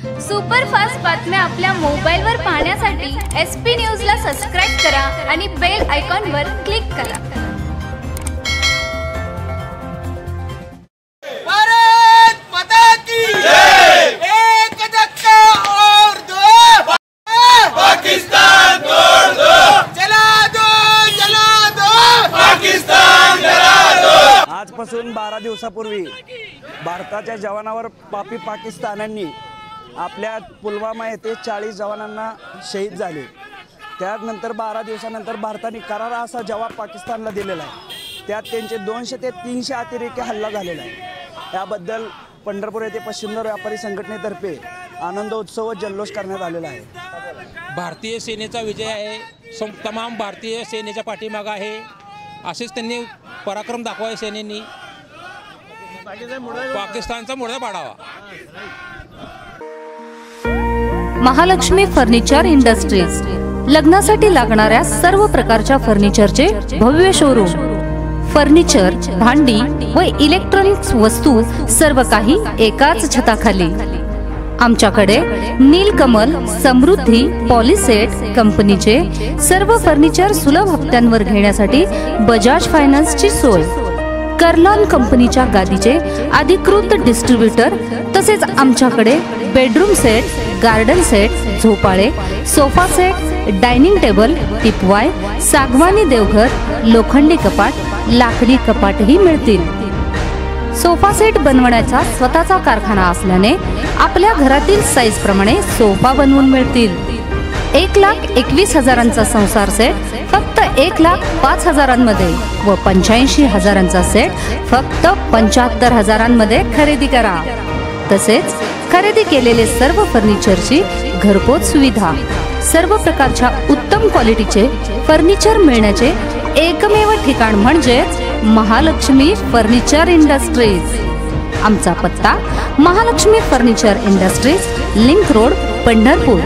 Superfast बातम्या आपल्या मोबाईलवर पाहण्यासाठी एस पी न्यूजला सबस्क्राईब करा आणि बेल आयकॉनवर क्लिक करा. भारत माता की एक धक्का और दो। पाकिस्तान तोड़ दो। जला दो जला दो। पाकिस्तान जला दो। आजपासून बारा दिवसापूर्वी भारताच्या जवानावर पापी पाकिस्तानांनी आपल्या पुलवामा येथे चाळीस जवानांना शहीद झाले. त्यानंतर बारा दिवसानंतर भारताने करारा असा जवाब पाकिस्तानला दिलेला आहे. त्यात त्यांचे दोनशे ते तीनशे अतिरेकी हल्ला झालेला आहे. याबद्दल पंढरपूर येथे पश्चिमदर व्यापारी संघटनेतर्फे आनंदोत्सव व जल्लोष करण्यात आलेला आहे. भारतीय सेनेचा विजय आहे. सं तमाम भारतीय सेनेच्या पाठीमागं आहे. असेच त्यांनी पराक्रम दाखवाय सेनेनी. पाकिस्तानचा मुळा पाडावा. Mahalakshmi furniture industries. लग्नासाठी लागणाऱ्या सर्व प्रकारच्या फर्निचरचे भव्य शोरूम फर्निचर भांडी व इलेक्ट्रॉनिक्स वस्तू सर्व काही एकाच छताखाली. आमच्याकडे नीलकमल समृद्धी पॉलिसेट कंपनीचे सर्व फर्निचर सुलभ हप्त्यांवर घेण्यासाठी बजाज फायनान्सची सोय. कर्लॉन कंपनीच्या गादीचे अधिकृत डिस्ट्रीब्युटर तसेच आमच्याकडे bedroom set garden set झोपाळे sofa set dining table teapoy सागवानी देवघर लोखंडी कपाट लाकडी कपाटही मिळतील. सोफा सेट बनवण्याचा स्वतःचा कारखाना असल्याने आपल्या घरातील साईज प्रमाणे सोफा बनवून मिळतील. एक लाख एकवीस हजारांचा संसार सेट फक्त एक लाख पाच हजारांमध्ये व पंच्याऐंशी हजारांचा सेट फक्त पंच्याहत्तर हजारांमध्ये खरेदी करा. तसेच खरेदी केलेले सर्व फर्निचरची घरपोच सुविधा. सर्व प्रकारच्या उत्तम क्वालिटीचे फर्निचर मिळण्याचे एकमेव ठिकाण म्हणजे महालक्ष्मी फर्निचर इंडस्ट्रीज. आमचा पत्ता Mahalakshmi furniture industries link road Pandharpur.